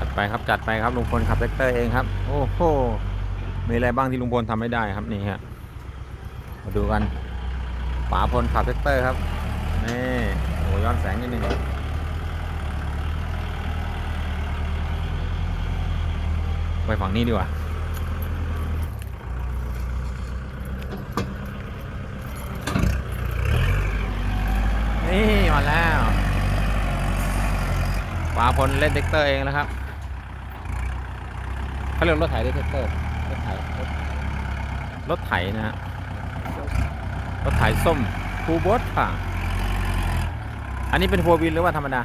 จัดไปครับจัดไปครับลุงพลขับแท็กเตอร์เองครับ โอ้โหมีอะไรบ้างที่ลุงพลทำไม่ได้ครับนี่ฮะมาดูกันป๋าพลขับแท็กเตอร์ครับนี่โอ้ย้อนแสงนิดนึงไปฝั่งนี้ดีกว่านี่มาแล้วป๋าพลเล่นแท็กเตอร์เองแล้วครับ เขาเรียกรถไถหรือแท็กเตอร์รถไถรถรถไถนะฮะรถไถส้มคูบอสค่ะ อันนี้เป็นโฟวินหรือว่าธรรมดา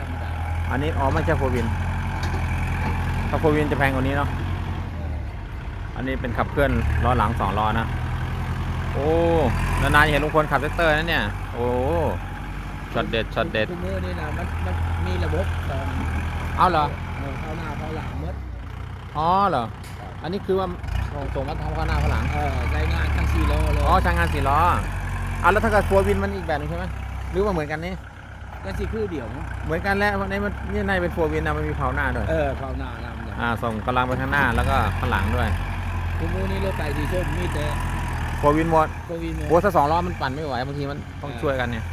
ธรรมดา อันนี้อ๋อไม่ใช่โฟวิน ถ้าโฟวินจะแพงกว่านี้เนาะ อันนี้เป็นขับเคลื่อนล้อหลังสองล้อนะ โอ้ นานๆเห็นลุงพลขับแท็กเตอร์นะเนี่ย โอ้ช็อตเด็ดช็อตเด็ดทุกมือนี่นะมันมันมีระบบตอนเอาเหรอ เออเข้าหน้าเข้าหลังหมด อ๋อเหรอ อันนี้คือว่าส่งส่งมาทำข้างหน้าข้างหลัง เออใช้งานทั้งสี่ล้อเลย อ๋อช่างงานสี่ล้ออะแล้วถ้าเกิดโฟวินมันอีกแบบหนึงใช่ไหมหรือว่าเหมือนกันนี่ก็สิคือเดี่ยวมั้งเหมือนกันแหล้ววันนี้มันนี่ในเป็นโฟวินนะมันมีเผาหน้าด้วยเออเข้าหน้านำเนี่ยอ่าส่งกำลังไปข้างหน้าแล้วก็ข้างหลังด้วยทุกมือนี่รถไต่สีส้มมีแต่โฟวินหมดโควิดโอ้ถ้าสองล้อมันปั่นไม่ไหวบางทีมันต้องช่วยกันเนี่ย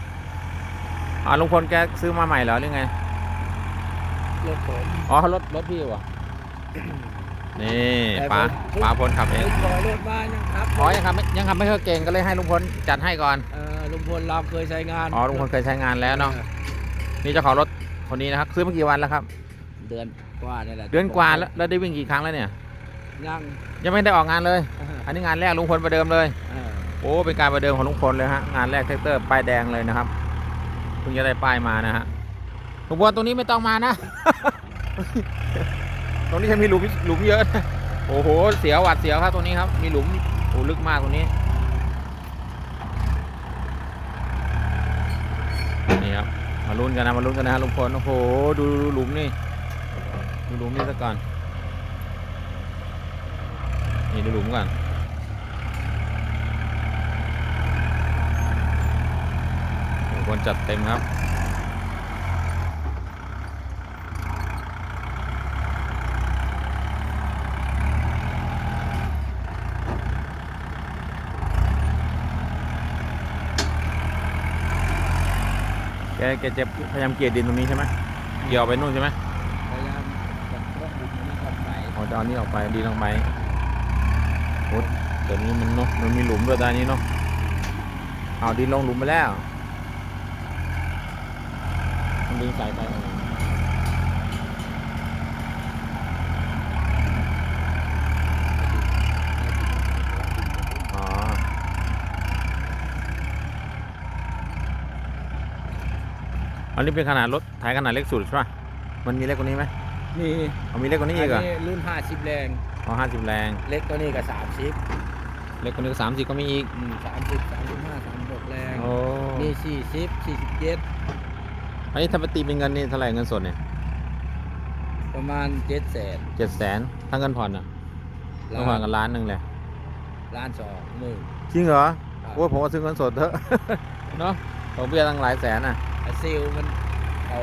อ่าลุงพลแกซื้อมาใหม่เหรอหรือไงรถผมอ๋อรถรถพี่วะ นี่ป๋าป๋าพลขับเองรถขอรถมายังครับอ๋อยังขับไม่ยังขับไม่ค่อยเก่งก็เลยให้ลุงพลจัดให้ก่อนเออลุงพลเราเคยใช้งานอ๋อลุงพลเคยใช้งานแล้วเนาะนี่เจ้าของรถคนนี้นะครับซื้อมากี่วันแล้วครับ เดือนกว่านี่แหละเดือนกว่าแล้วแล้วได้วิ่งกี่ครั้งแล้วเนี่ยยังยังไม่ได้ออกงานเลย อันนี้งานแรกลุงพลประเดิมเลยเออโอ้เป็นการประเดิมของลุงพลเลยฮะงานแรกแท็กเตอร์ป้ายแดงเลยนะครับเพิ่งจะได้ป้ายมานะฮะลุงพลตรงนี้ไม่ต้องมานะ ตรงนี้จะมีหลุมหลุมเยอะ โอ้โห เสียวหวัดเสียวครับตรงนี้ครับ มีหลุมโอ้ลึกมากตรงนี้ นี่ครับ มาลุ้นกันนะ มาลุ้นกันนะลุงพล โอ้โหดูดูหลุมนี่ ดูหลุมนี่ซะก่อน นี่ดูหลุมก่อนคนจัดเต็มครับ กแกจะพยายามเกลี่ยดินตรงนี้ใช่ไหมเกี่ยวไปนู่นใช่ไหมพยายามจะเครื่องบินนี้ออกไปเอาจะเอานี้ออกไปดินออกไปโอ้เดี๋ยวนี้มันเนาะมันมีหลุมด้วยตอนนี้เนาะเอาดินลงหลุมไปแล้วมันดึงสายไปออกมาอ๋ออั นนี้เป็นขนาดรถไถขนาดเล็กสุดใช่ปะมันมีเล็กกว่านี้ไหมนี่เอามีเล็กกว่านี้อีกเหรอนนี้รุ่น50แรงอ๋อห้าสิบแรง เล็กตัวนี้ก็30เล็กกว่านี้ก็สามสิบก็มีอีกอืม30 35 36แรงโอ้มี40 47อันนี้ถ้าไปตีเป็นเงินนี่เท่าไหร่เงินสดเนี่ย ประมาณ7แสนเจ็ดแสนถ้าเงินผ่อนอะต้องผ่อนกันล้านหนึ่งเลยล้านสองหมื่นจริงเหรอครับโอ้ยผมว่าซื้อเงินสดเถอะเนาะผมเบี้ยตั้งหลายแสนอะ ไอ้ซิลมันเอา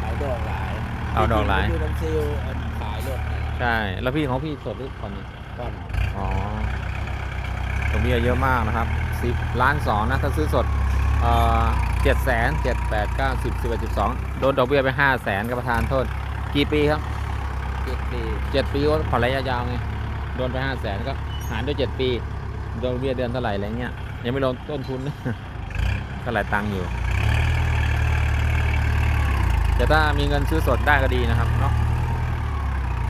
เอาดอกหลายเอาดอกหลายจริงๆมันคือน้ำซิลเอาขายรถนั่นแหละใช่ แล้วพี่ของพี่สดหรือผ่อนเนี่ยก่อนอ๋อดอกเบี้ยเยอะมากนะครับสิบล้านสองนะถ้าซื้อสดเอ่อเจ็ดแสนเจ็ดแปดเก้าสิบสิบเอ็ดสิบสองโดนดอกเบี้ยไปห้าแสนกับประธานโทษ กี่ปีครับเจ็ดปีเจ็ดปีก็ผ่อนระยะยาวไงโดนไปห้าแสนก็หารด้วยเจ็ดปี โดนเบี้ยเดือนเท่าไหร่อะไรเงี้ยยังไม่ลงต้นทุนนะ ก็หลายตังค์อยู่ แต่ถ้ามีเงินซื้อสดได้ก็ดีนะครับเนาะ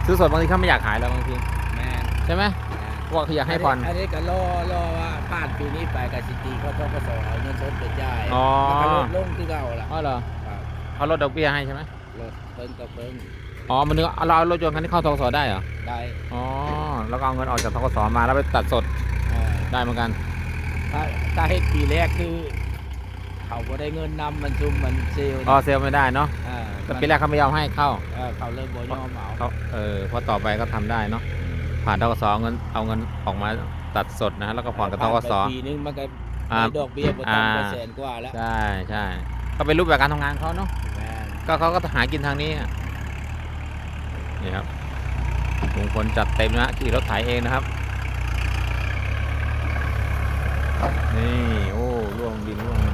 ซื้อสดบางทีเขาไม่อยากขายแล้วบางทีแมนใช่ไหมแมนพวกเขาอยากให้ผ่อน อันนี้ก็รอรอว่าผ่านปีนี้ไปกับสิตีเขาต้องกสเอาเงินสดเป็นจ่ายอ๋อ มันก็ลดลงคือเก่าล่ะอ๋อเหรอครับเขาลดดอกเบี้ยให้ใช่ไหมลดเพิ่งกับเพิ่งอ๋อมันนึกเอาเราเอารถยนต์คันนี้เข้าทกสได้เหรอได้อ๋อแล้วก็เอาเงินออกจากทกสมาแล้วไปตัดสดเอ่อได้เหมือนกัน ถ้าถ้าเฮ็ดปีแรกคือ เขาก็ได้เงินนำมันซุ่มมันเซลล์อ๋อเซลลไม่ได้เนาะอ่าแต่ปีแรกเขาไม่ยอมให้เข้าเออเขาเริ่มบ่ยอมเอาเขาเออพอต่อไปก็ทำได้เนาะผ่านทกสเอาเงินเอาเงินออกมาตัดสดนะฮะแล้วก็ผ่อนกับทกสผ่านไปปีนึงมันก็อ่า ได้ดอกเบี้ยประมาณอ่า แสนกว่าแล้วใช่ใช่ก็เป็นรูปแบบการทำงานเขาเนาะแม่นก็เขาก็หากินทางนี้อะนี่ครับลุงพลจัดเต็มนะฮะขี่รถไถเองนะครับ นี่โอ้ล่วงดินล่วงมานี่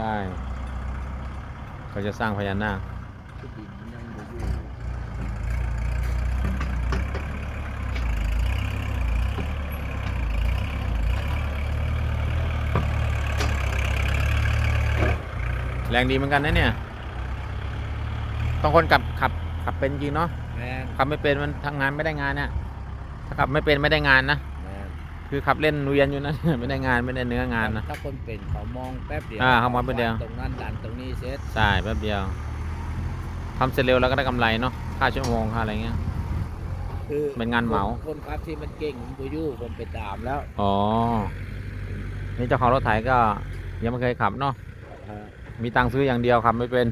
ใช่เขาจะสร้างพญานาคดินยังบ่อยู่แรงดีเหมือนกันนะเนี่ย ต้องคนขับขับขับเป็นจริงเนาะแม่นขับไม่เป็นมันทำงานไม่ได้งานเนี่ย ถ้าขับไม่เป็นไม่ได้งานนะแม่น คือขับเล่นเวียนอยู่นะไม่ได้งานไม่ได้เนื้องานนะ ถ้าคนเป็นเขามองแป๊บเดียวอ่าเขามองแป๊บเดียว ตรงนั้นดันตรงนี้เสร็จใช่แป๊บเดียวทำเสร็จเร็วแล้วก็ได้กำไรเนาะค่าชั่วโมงค่าอะไรเงี้ย คือเป็นงานเหมา คนครับที่มันเก่งมันบ่อยู่ผมไปตามแล้วอ๋อ นี่เจ้าของรถไถก็ยังไม่เคยขับเนาะ อ่ามีตังค์ซื้ออย่างเดียวขับไม่เป็น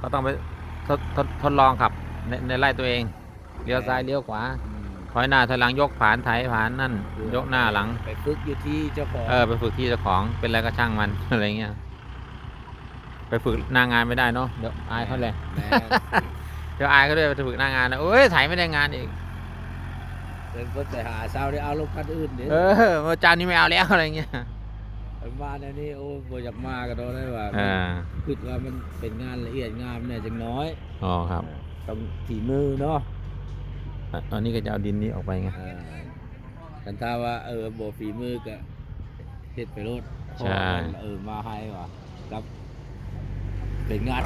ก็ต้องไปทดทดทดลองขับในในไร่ตัวเอง เลี้ยวซ้ายเลี้ยวขวา อืม ถอยหน้าถอยหลังยกผานไถผานนั่น ยกหน้าหลัง ไปฝึกอยู่ที่เจ้าของเออไปฝึกที่เจ้าของเป็นอะไรก็ช่างมัน อะไรเงี้ยไปฝึกหน้างานไม่ได้เนาะเดี๋ยวอายเขาเลยแม่นเดี๋ยวอายเขาด้วยไปฝึกหน้างานนะโอ้ยไถไม่ได้งานอีกเป็นเพิ่นไปหาเช้าได้เอาลูกคันอื่นเด้เออเมื่อจานนี้ไม่เอาแล้วอะไรเงี้ยมาในนี้โอ้ยบ่อยากมาก็โดนได้ว่าอ่าคิดว่ามันเป็นงานละเอียดงามเนี่ยจังน้อยอ๋อครับต้องฝีมือเนาะ อะอันนี้ก็จะเอาดินนี้ออกไปไง อ่ากันถ้าว่าเออบ่ฝีมือก็เฮ็ดไปโลดใช่เออมาให้ว่ะครับ เป็นงา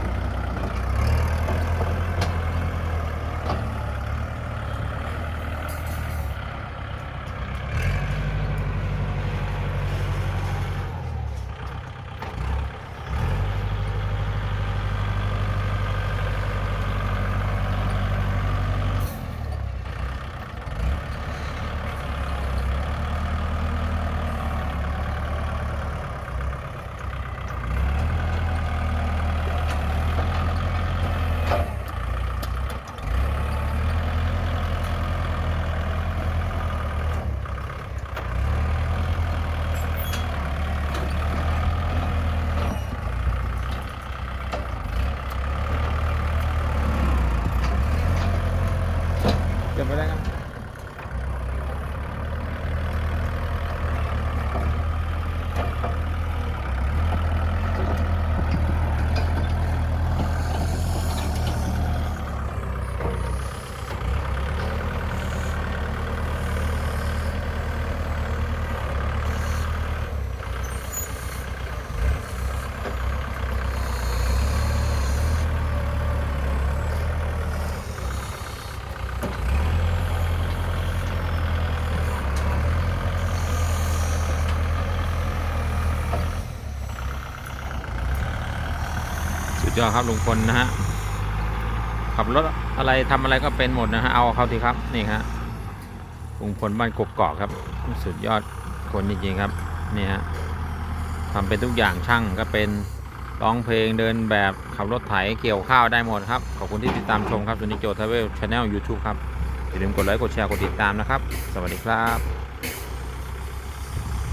เก็บไปได้ครั ยอดครับลุงพลนะฮะขับรถอะไรทำอะไรก็เป็นหมดนะฮะเอาเขาทีครับนี่ฮะลุงพลบ้านกกอกครับ สุดยอดคนจริงๆครับนี่ฮะทำเป็นทุกอย่างช่างก็เป็นร้องเพลงเดินแบบขับรถไถเกี่ยวข้าวได้หมดครับ ขอบคุณที่ติดตามชมครับสุนิโจทเวลชาแนลยูทูบครับอย่าลืมกดไลค์กดแชร์กดติดตามนะครับ สวัสดีครับ